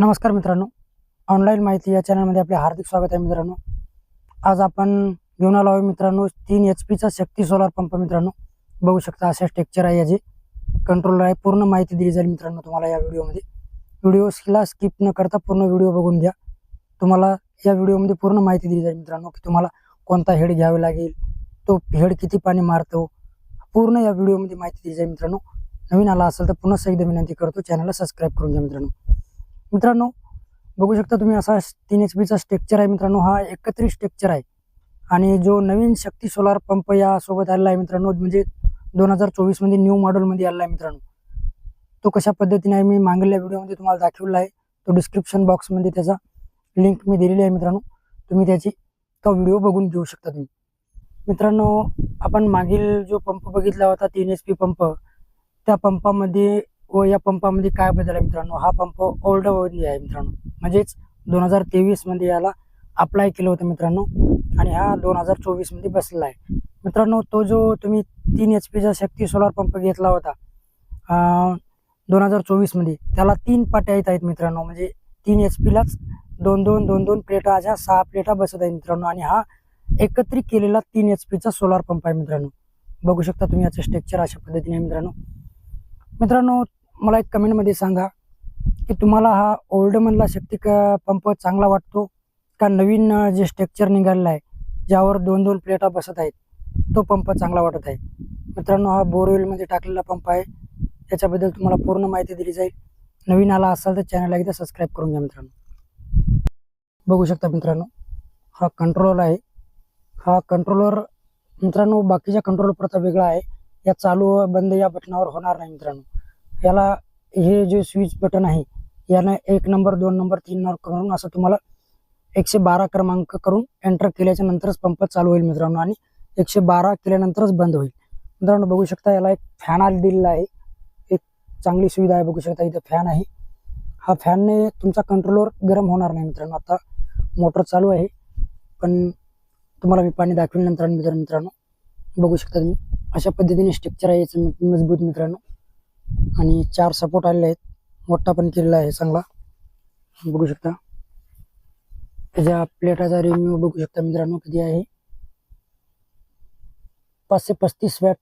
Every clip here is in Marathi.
नमस्कार मित्रांनो. ऑनलाईन माहिती या चॅनलमध्ये आपले हार्दिक स्वागत आहे मित्रांनो. आज आपण घेऊन आलो आहे मित्रांनो तीन एच पीचा शक्ती सोलार पंप मित्रांनो. बघू शकता अशा स्ट्रक्चर आहे याची. कंट्रोलर आहे पूर्ण माहिती दिली जाईल मित्रांनो तुम्हाला या व्हिडिओमध्ये व्हिडिओला स्किप न करता पूर्ण व्हिडिओ बघून घ्या. तुम्हाला या व्हिडिओमध्ये पूर्ण माहिती दिली जाईल मित्रांनो की तुम्हाला कोणता हेड घ्यावा लागेल तो हेड किती पाणी मारतो. पूर्ण या व्हिडिओमध्ये माहिती दिली जाईल मित्रांनो. नवीन आला असेल तर पुन्हा एकदा विनंती करतो चॅनलला सबस्क्राईब करून घ्या मित्रांनो. मित्रांनो बघू शकता तुम्ही असा तीन एच पीचा स्ट्रक्चर आहे मित्रांनो हा एकत्रित स्ट्रक्चर आहे. आणि जो नवीन शक्ती सोलार पंप या सोबत आलेला आहे मित्रांनो म्हणजे दोन हजार चोवीसमध्ये न्यू मॉडेलमध्ये आलेला आहे मित्रांनो. तो कशा पद्धतीने आहे मी मागील व्हिडिओमध्ये तुम्हाला दाखवला आहे. तो डिस्क्रिप्शन बॉक्समध्ये त्याचा लिंक मी दिलेली आहे मित्रांनो. तुम्ही त्याची तो व्हिडिओ बघून घेऊ शकता तुम्ही. मित्रांनो आपण मागील जो पंप बघितला होता तीन एच पी पंप त्या पंपामध्ये व या पंपामध्ये काय बदल आहे मित्रांनो? हा पंप ओल्डमध्ये आहे मित्रांनो. म्हणजेच दोन हजार तेवीसमध्ये याला अप्लाय केलं होतं मित्रांनो. आणि हा दोन हजार चोवीसमध्ये बसलेला आहे. मित्रांनो तो जो तुम्ही तीन एच पीचा शक्ती सोलार पंप घेतला होता दोन हजार चोवीसमध्ये त्याला तीन पाट्या येत आहेत मित्रांनो. म्हणजे तीन एच पीलाच दोन दोन दोन दोन प्लेटा अशा सहा प्लेटा बसत आहेत मित्रांनो. आणि हा एकत्रित केलेला तीन एच पीचा सोलार पंप आहे मित्रांनो. बघू शकता तुम्ही याचं स्ट्रक्चर अशा पद्धतीने मित्रांनो. मित्रांनो मला एक कमेंटमध्ये सांगा की तुम्हाला हा ओल्डमधला शक्ती पंप चांगला वाटतो का? नवीन जे स्ट्रक्चर निघालेलं आहे ज्यावर दोन दोन प्लेटा बसत आहेत तो पंप चांगला वाटत आहे? मित्रांनो हा बोरवेलमध्ये टाकलेला पंप आहे. याच्याबद्दल तुम्हाला पूर्ण माहिती दिली जाईल. नवीन आला असाल तर चॅनलला एकदा सबस्क्राईब करून घ्या मित्रांनो. बघू शकता मित्रांनो हा कंट्रोलर आहे. हा कंट्रोलर मित्रांनो बाकीच्या कंट्रोलर प्रथा वेगळा आहे. या चालू बंद या बटनावर होणार नाही मित्रांनो. याला हे जे स्विच बटन आहे यानं एक नंबर दोन नंबर तीन नंबर करून असं तुम्हाला एकशे बारा क्रमांक करून एंटर केल्याच्या नंतरच पंप चालू होईल मित्रांनो आणि एकशे बारा केल्यानंतरच बंद होईल. मित्रांनो बघू शकता याला एक फॅन आल दिलेला आहे. एक चांगली सुविधा आहे बघू शकता इथं फॅन आहे. हा फॅनने तुमचा कंट्रोलर गरम होणार नाही मित्रांनो. आता मोटर चालू आहे पण तुम्हाला मी पाणी दाखवल्यानंतर मित्र मित्रांनो. बघू शकता तुम्ही. अशा पद्धतीने स्ट्रक्चर आहे याचं मजबूत मित्रांनो. आणि चार सपोर्ट आलेले आहेत. मोठा पण केलेला आहे चांगला. बघू शकता. त्याच्या प्लेटाचा रिव्ह्यू बघू शकता मित्रांनो किती आहे. पाचशे पस्तीस वॅट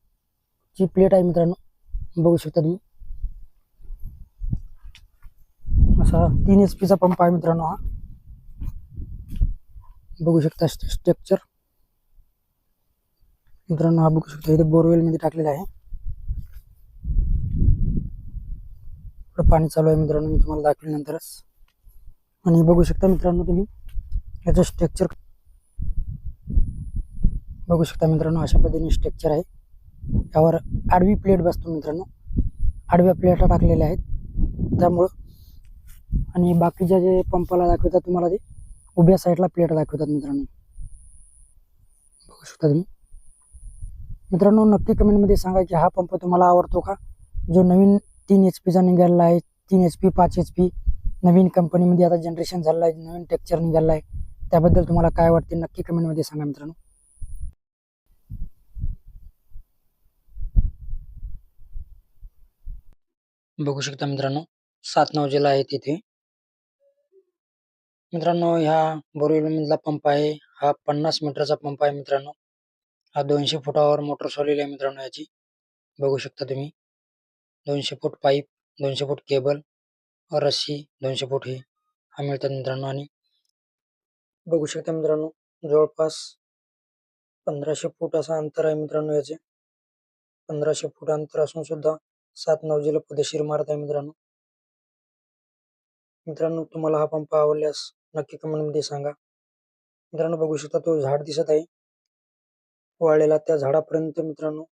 ची प्लेट आहे मित्रांनो. बघू शकता तुम्ही. असा तीन एच पीचा पंप आहे मित्रांनो हा. बघू शकता स्ट्रक्चर मित्रांनो हा बघू शकता इथे बोरवेल मध्ये टाकलेला आहे. इकडं पाणी चालू आहे मित्रांनो मी तुम्हाला दाखवल्यानंतरच आणि बघू शकता मित्रांनो तुम्ही याचं स्ट्रक्चर बघू शकता मित्रांनो अशा पद्धतीने स्ट्रक्चर आहे. यावर आडवी प्लेट बसतो मित्रांनो. आडव्या प्लेटा टाकलेल्या आहेत. त्यामुळं आणि बाकीच्या जे पंपाला दाखवतात तुम्हाला ते उभ्या साईडला प्लेट दाखवतात मित्रांनो. बघू शकता तुम्ही. मित्रांनो नक्की कमेंटमध्ये सांगा की हा पंप तुम्हाला आवडतो का? जो नवीन तीन एच पीचा निघालेला आहे तीन एच पी पाच एच पी नवीन कंपनीमध्ये आता जनरेशन झालेलं आहे नवीन टेक्चर निघालेला आहे त्याबद्दल तुम्हाला काय वाटते नक्की कमेंटमध्ये सांगा मित्रांनो. बघू शकता मित्रांनो सात नऊ आहे तिथे मित्रांनो ह्या बोरवेलमधला पंप आहे. हा पन्नास मीटरचा पंप आहे मित्रांनो. हा दोनशे फुटावर मोटर सोडलेली आहे मित्रांनो याची बघू शकता तुम्ही. दोनशे फूट पाईप दोनशे फूट केबल रस्सी दोनशे फूट हे. हा मिळतात मित्रांनो. आणि बघू शकता मित्रांनो जवळपास पंधराशे फूट असा अंतर आहे मित्रांनो याचे. पंधराशे फूट अंतर असून सुद्धा सात नवजीला पदशीर मारत आहे मित्रांनो. मित्रांनो तुम्हाला हा पंप आवडल्यास नक्की कमेंटमध्ये सांगा. मित्रांनो बघू शकता तो झाड दिसत आहे. वाळलेला त्या झाडापर्यंत मित्रांनो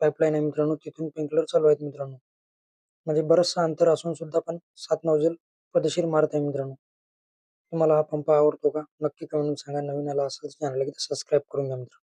पाईपलाईन आहे मित्रांनो. तिथून पिंकलर चालू आहेत मित्रांनो. म्हणजे बरंचसं अंतर असून सुद्धा पण सात नवजल पदशीर मारत आहे मित्रांनो. तुम्हाला हा पंप आवडतो का? नक्की कमेंट सांगा. नवीन आला असेल चॅनल सबस्क्राईब करून घ्या मित्रांनो.